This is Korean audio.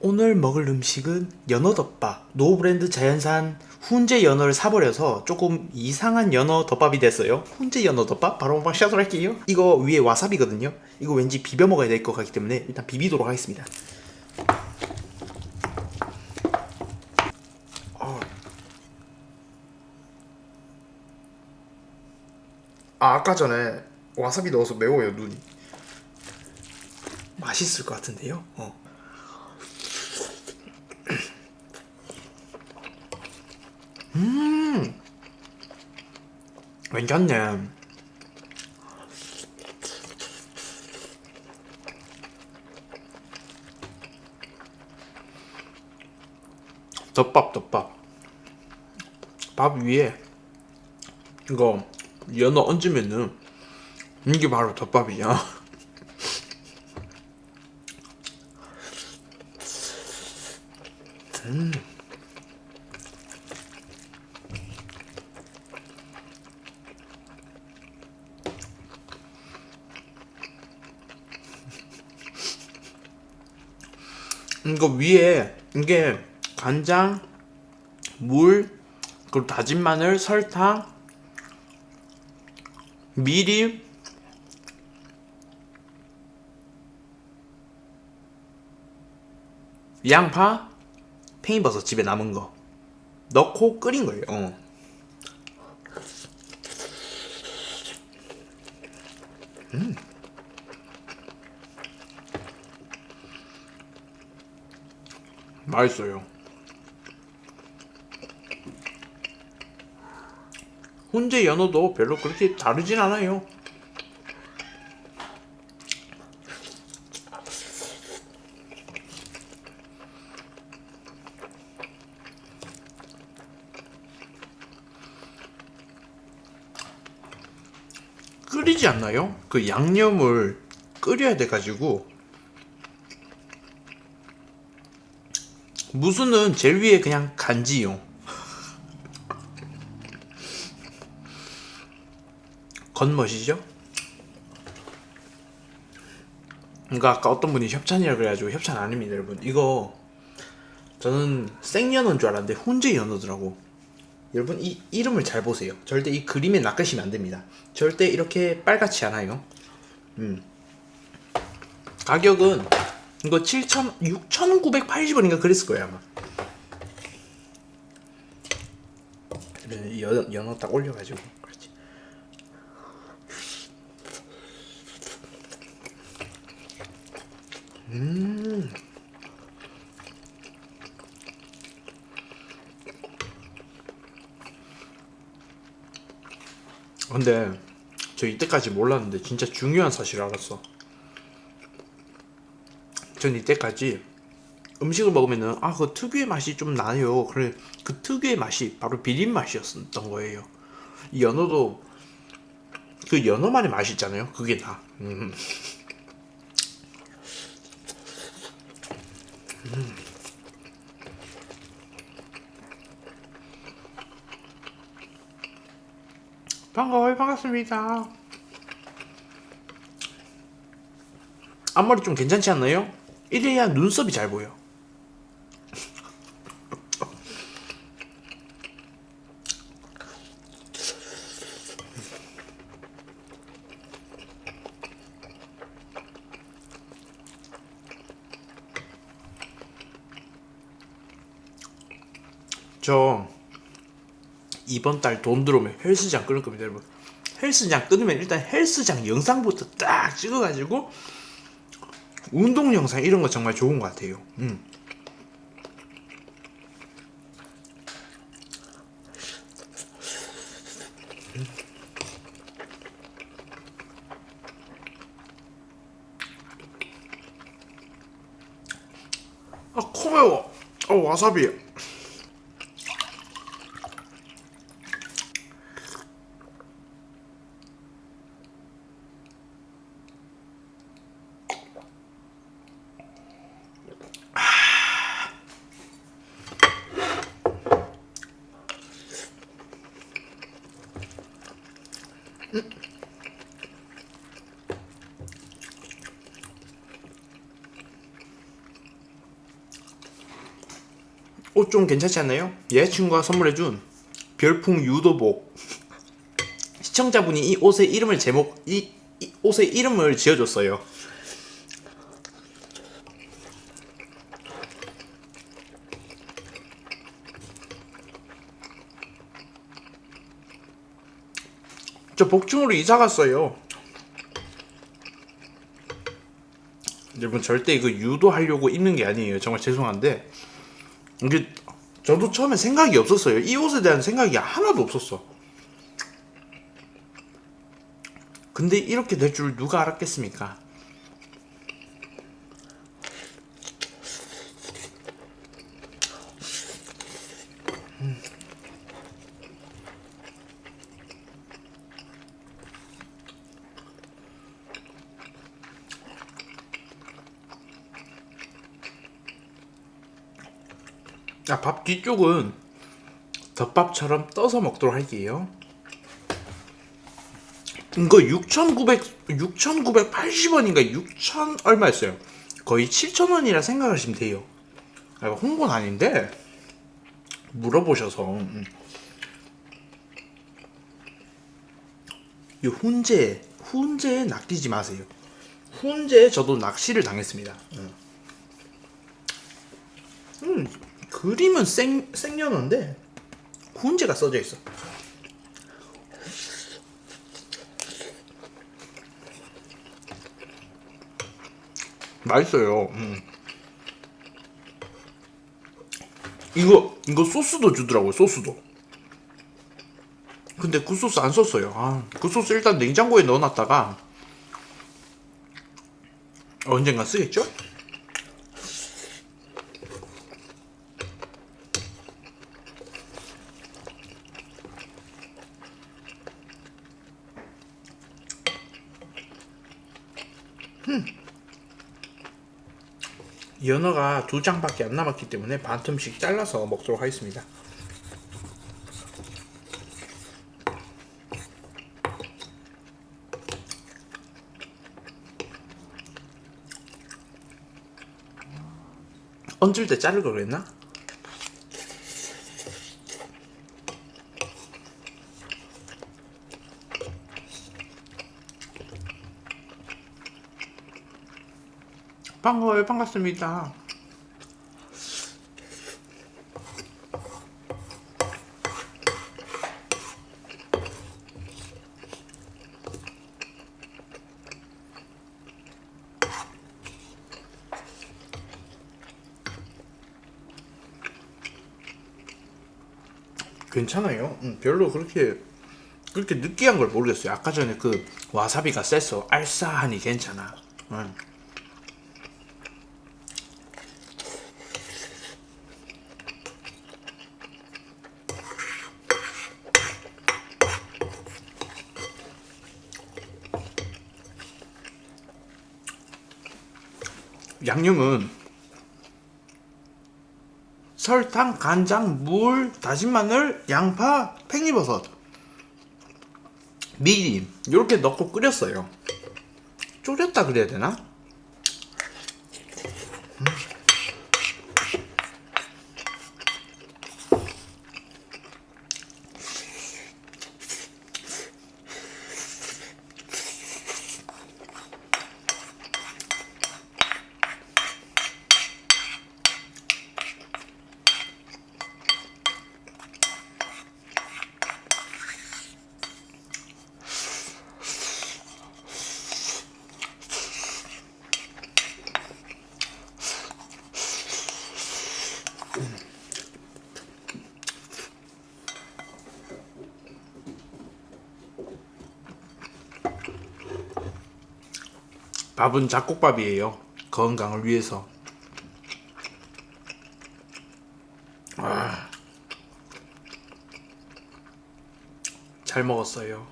오늘 먹을 음식은 연어덮밥. 노브랜드 자연산 훈제 연어를 사버려서 조금 이상한 연어 덮밥이 됐어요. 훈제 연어 덮밥 바로 한번 시작을 할게요. 이거 위에 와사비거든요. 이거 왠지 비벼 먹어야 될 것 같기 때문에 일단 비비도록 하겠습니다. 아, 아, 아까 전에 와사비 넣어서 매워요 눈이. 맛있을 것 같은데요. 어. 음, 괜찮네. 덮밥, 덮밥. 밥 위에 이거 연어 얹으면은 이게 바로 덮밥이야. 이거 위에 이게 간장, 물, 그리고 다진 마늘, 설탕, 미림, 양파, 팽이버섯 집에 남은 거 넣고 끓인 거예요. 어. 맛있어요. 훈제 연어도 별로 그렇게 다르진 않아요. 끓이지 않나요? 그 양념을 끓여야 돼가지고 무수는 제일 위에 그냥 간지용. 겉멋이죠? 그러니까 아까 어떤 분이 협찬이라 그래가지고 협찬 아닙니다 여러분. 이거 저는 생연어인 줄 알았는데 훈제 연어더라고. 여러분 이 이름을 잘 보세요. 절대 이 그림에 낚으시면 안 됩니다. 절대 이렇게 빨갛지 않아요. 음. 가격은 이거 7천 6,980원인가 그랬을 거예요 아마. 연, 연어 딱 올려가지고. 그렇지. 근데 저 이때까지 몰랐는데 진짜 중요한 사실을 알았어. 전 이때까지 음식을 먹으면은 아 그 특유의 맛이 좀 나요. 그래 그 특유의 맛이 바로 비린 맛이었던 거예요. 이 연어도 그 연어만의 맛이 있잖아요. 그게 나. 음. 음. 반가워요 반갑습니다 앞머리 좀 괜찮지 않나요? 이래야 눈썹이 잘 보여 저 이번 달 돈 들어오면 헬스장 끊을 겁니다, 여러분. 헬스장 끊으면 일단 헬스장 영상부터 딱 찍어가지고 운동 영상 이런 거 정말 좋은 것 같아요. 음. 아, 코 매워. 어, 와사비. 어, 옷좀 괜찮지 않나요? 여자친구가 선물해준 별풍 유도복 시청자분이 이 옷의 이름을 제목 이, 이 옷의 이름을 지어줬어요 저 복층으로 이사 갔어요. 여러분 절대 이거 유도하려고 입는 게 아니에요. 정말 죄송한데 이게 저도 처음에 생각이 없었어요. 이 옷에 대한 생각이 하나도 없었어. 근데 이렇게 될 줄 누가 알았겠습니까? 아, 밥 뒤쪽은 덮밥처럼 떠서 먹도록 할게요. 이거 6,900 6,980원인가 6,000 얼마였어요? 거의 7,000원이라 생각하시면 돼요. 아, 홍보는 아닌데 물어보셔서 음. 이 훈제 훈제에 낚이지 마세요. 훈제에 저도 낚시를 당했습니다. 음. 음, 그림은 생 생연어인데 훈제가 써져 있어. 맛있어요. 음. 이거 이거 소스도 주더라고요. 소스도. 근데 그 소스 안 썼어요. 아, 그 소스 일단 냉장고에 넣어놨다가 언젠가 쓰겠죠? 연어가 두 장밖에 안 남았기 때문에 반 틈씩 잘라서 먹도록 하겠습니다. 얹을 때 자를 걸 그랬나? 반가워요 반갑습니다. 괜찮아요. 음, 별로 그렇게 그렇게 느끼한 걸 모르겠어요. 아까 전에 그 와사비가 세서 알싸하니 괜찮아. 음. 양념은 설탕, 간장, 물, 다진 마늘, 양파, 팽이버섯, 미림 이렇게 넣고 끓였어요. 졸였다 그래야 되나? 밥은 잡곡밥이에요. 건강을 위해서. 아, 잘 먹었어요.